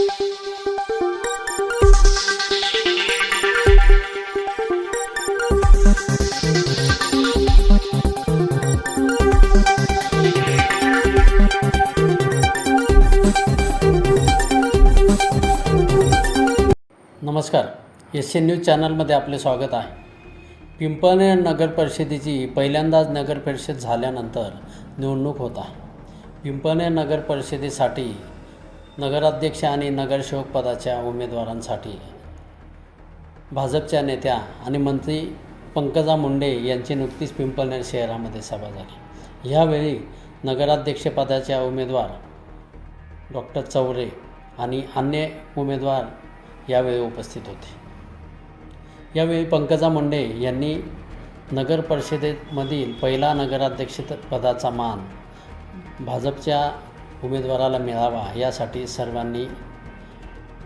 नमस्कार. S N news चॅनलमध्ये आपले स्वागत आहे. पिंपळनेर नगर परिषदेची पहिल्यांदाच नगर परिषद झाल्यानंतर निवडणूक होत आहे. पिंपळनेर नगर परिषदेसाठी नगराध्यक्ष आणि नगरसेवक पदाच्या उमेदवारांसाठी. भाजपच्या नेत्या आणि मंत्री पंकजा मुंडे यांची नुकतीच पिंपळनेर शहरामध्ये सभा झाली. ह्यावेळी नगराध्यक्षपदाच्या उमेदवार डॉक्टर चौरे आणि अन्य उमेदवार यावेळी उपस्थित होते. यावेळी पंकजा मुंडे यांनी नगर परिषदेमधील पहिला नगराध्यक्ष पदाचा मान भाजपच्या उमेदवाराला मिळावा यासाठी सर्वांनी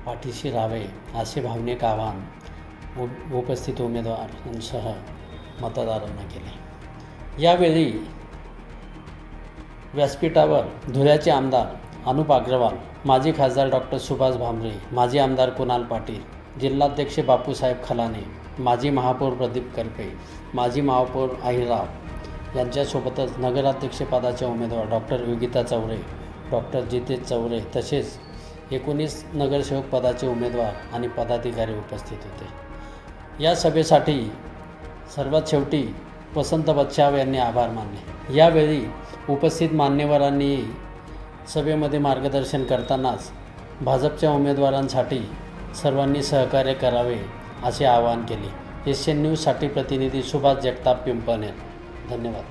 पाठीशी राहावे असे भावनिक आवाहन उ उपस्थित उमेदवारांसह मतदारांना केले. यावेळी व्यासपीठावर धुळ्याचे आमदार अनुप अग्रवाल माजी खासदार डॉक्टर सुभाष भामरे माजी आमदार कुणाल पाटील जिल्हाध्यक्ष बापूसाहेब खलाने माजी महापौर प्रदीप करपे माजी महापौर अहिरराव यांच्यासोबतच नगराध्यक्षपदाचे उमेदवार डॉक्टर योगिता चौरे डॉक्टर जितेश चौरे तसेच एकोणीस नगरसेवक पदाचे उमेदवार आणि पदाधिकारी उपस्थित होते. या सभेसाठी सर्वात शेवटी वसंत बच्छाव यांनी आभार मानले. यावेळी उपस्थित मान्यवरांनी सभेमध्ये मार्गदर्शन करतानाच भाजपच्या उमेदवारांसाठी सर्वांनी सहकार्य करावे असे आवाहन केले. एस न्यूजसाठी प्रतिनिधी सुभाष जगताप पिंपळनेर. धन्यवाद.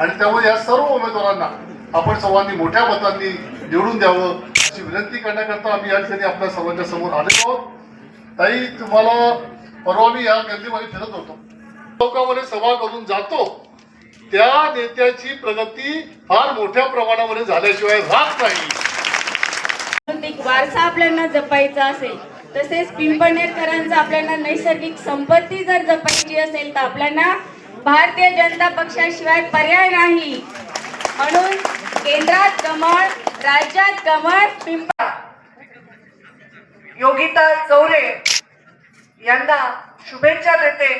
आणि त्यामुळे या सर्व उमेदवारांना आपण सर्वांनी मोठ्या मतांनी निवडून द्यावं अशी विनंती करण्याकरता आम्ही या ठिकाणी आपल्या सर्वांच्या समोर आलेलो आहोत. ताई तुम्हाला परवा मी या गर्दीमध्ये फिरत होतो. लोकांमध्ये सभा करून जातो. त्या नेत्याची प्रगती फार मोठ्या प्रमाणामध्ये झाल्याशिवाय राहत नाही. वारसा आपल्याला जपायचा असेल तसेच पिंपळनेरकरांचा आपल्याला नैसर्गिक संपत्ती जर जपायची असेल तर आपल्याला भारतीय जनता पक्षाशिवाय पर्याय नाही. म्हणून केंद्रात कमळ राज्यात कमळ पिंपळ. योगिता चौरे यांना शुभेच्छा देते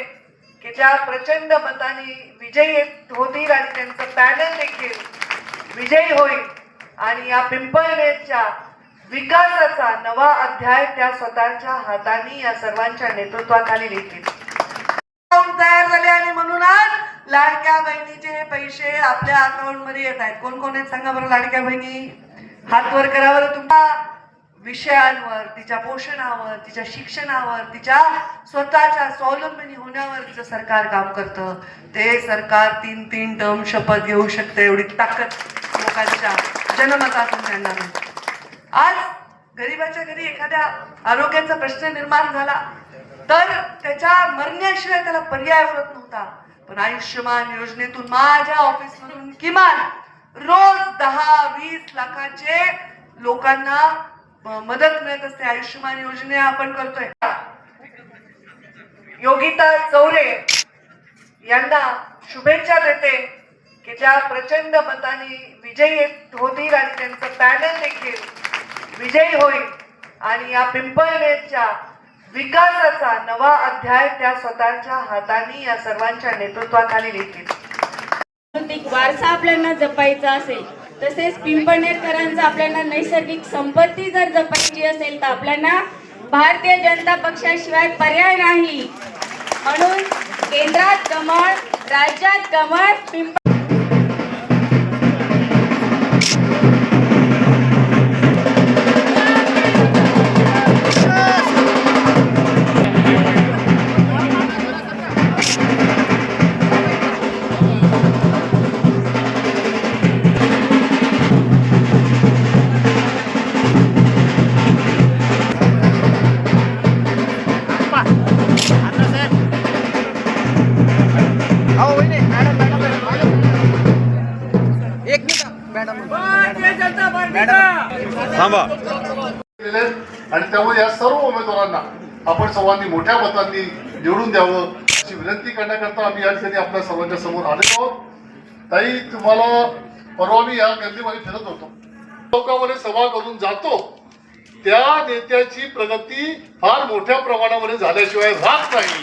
की ज्या प्रचंड मताने विजयी होतील आणि त्यांचं पॅनल देखील विजयी होईल. आणि या पिंपळनेरच्या विकासाचा नवा अध्याय त्या स्वतःच्या हाताने या सर्वांच्या नेतृत्वाखाली लिहितील तयार झाले आणि म्हणून आज लाडक्या बहिणीचे हे पैसे आपल्या अकाउंटमध्ये येत आहेत. कोण कोण आहेत सांगा बरं लाडक्या बहिणी? हात वर तुमच्या विषयांवर तिच्या पोषणावर तिच्या शिक्षणावर तिच्या स्वतःच्या स्वावलंबनी होण्यावर तिचं सरकार काम करतं. ते सरकार तीन तीन टर्म शपथ घेऊ शकते एवढी ताकद लोकांच्या जनमतातून त्यांना आज गरीबाच्या घरी एखाद्या आरोग्याचा प्रश्न निर्माण झाला तर त्याच्या मरण्याशिवाय त्याला पर्याय उरत नव्हता. पण आयुष्यमान योजनेतून माझ्या ऑफिसमधून किमान रोज दहा वीस लाखाचे लोकांना मदत मिळत असते. आयुष्यमान योजने आपण करतोय. योगिता चौरे यांना शुभेच्छा देते की ज्या प्रचंड मताने विजयी होतील आणि त्यांचं पॅनल देखील विजयी होईल. आणि या पिंपळनेरच्या विकासाचा नवा अध्याय त्या स्वतःच्या हाताने या सर्वांच्या नेतृत्वाखाली लिहितील सांस्कृतिक वारसा आपल्याला जपायचा असेल तसेच पिंपळनेरकरांचा आपल्याला नैसर्गिक संपत्ती जर जपायची असेल तर आपल्याला भारतीय जनता पक्षाशिवाय पर्याय नाही. म्हणून केंद्रात कमळ राज्यात कमळ पिंपळ थांबा. आणि त्यामुळे या सर्व उमेदवारांना आपण सर्वांनी मोठ्या मतांनी निवडून द्यावं अशी विनंती करण्याकरता आम्ही या ठिकाणी आपल्या सर्वांच्या समोर आलेलो आहोत. ताई तुम्हाला परवा मी या गर्दीमध्ये फिरत होतो. लोकांमध्ये सभा करून जातो. त्या नेत्याची प्रगती फार मोठ्या प्रमाणामध्ये झाल्याशिवाय राहत नाही.